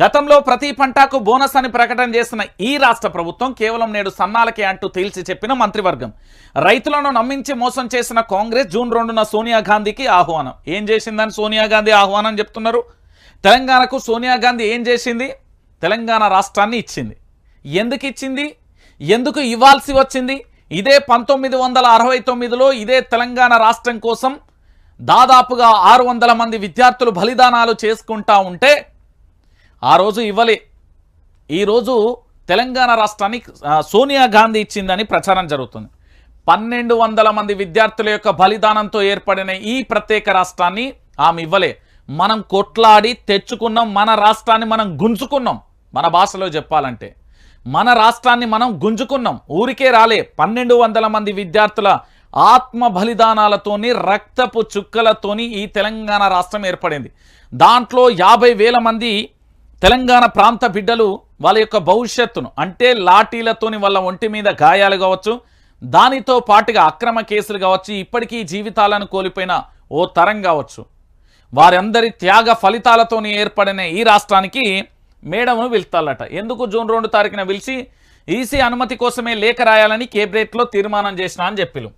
గతంలో ప్రతి పంటకు బోనస్ అని ప్రకటన చేసిన ఈ రాష్ట్ర ప్రభుత్వం కేవలం నేడు సన్నాలకే అంటూ తేల్చి చెప్పిన మంత్రివర్గం. రైతులను నమ్మించి మోసం చేసిన కాంగ్రెస్ జూన్ రెండున సోనియా గాంధీకి ఆహ్వానం. ఏం చేసిందని సోనియా గాంధీ ఆహ్వానం చెప్తున్నారు? తెలంగాణకు సోనియా గాంధీ ఏం చేసింది? తెలంగాణ రాష్ట్రాన్ని ఇచ్చింది. ఎందుకు ఇచ్చింది? ఎందుకు ఇవ్వాల్సి వచ్చింది? ఇదే పంతొమ్మిది వందల అరవై తొమ్మిదిలో ఇదే తెలంగాణ రాష్ట్రం కోసం దాదాపుగా ఆరు వందల మంది విద్యార్థులు బలిదానాలు చేసుకుంటా ఉంటే ఆ రోజు ఇవ్వలే. ఈరోజు తెలంగాణ రాష్ట్రానికి సోనియా గాంధీ ఇచ్చిందని ప్రచారం జరుగుతుంది. పన్నెండు వందల మంది విద్యార్థుల యొక్క బలిదానంతో ఏర్పడిన ఈ ప్రత్యేక రాష్ట్రాన్ని ఆమె ఇవ్వలే. మనం కొట్లాడి తెచ్చుకున్నాం మన రాష్ట్రాన్ని మనం గుంజుకున్నాం. మన భాషలో చెప్పాలంటే. మన రాష్ట్రాన్ని మనం గుంజుకున్నాం. ఊరికే రాలే. పన్నెండు వందల మంది విద్యార్థుల ఆత్మ బలిదానాలతోని రక్తపు చుక్కలతోని ఈ తెలంగాణ రాష్ట్రం ఏర్పడింది. దాంట్లో యాభై వేల మంది తెలంగాణ ప్రాంత బిడ్డలు వాళ్ళ యొక్క భవిష్యత్తును అంటే లాఠీలతోని వాళ్ళ ఒంటి మీద గాయాలు కావచ్చు దానితో పాటుగా అక్రమ కేసులు కావచ్చు ఇప్పటికీ జీవితాలను కోల్పోయిన ఓ తరం కావచ్చు. వారందరి త్యాగ ఫలితాలతోని ఏర్పడిన ఈ రాష్ట్రానికి మేడమును పిలుస్తాలట ఎందుకు జూన్ రెండు తారీఖున పిలిచి ఈసీ అనుమతి కోసమే లేఖ రాయాలని కేబినెట్లో తీర్మానం చేసిన అని చెప్పిలు.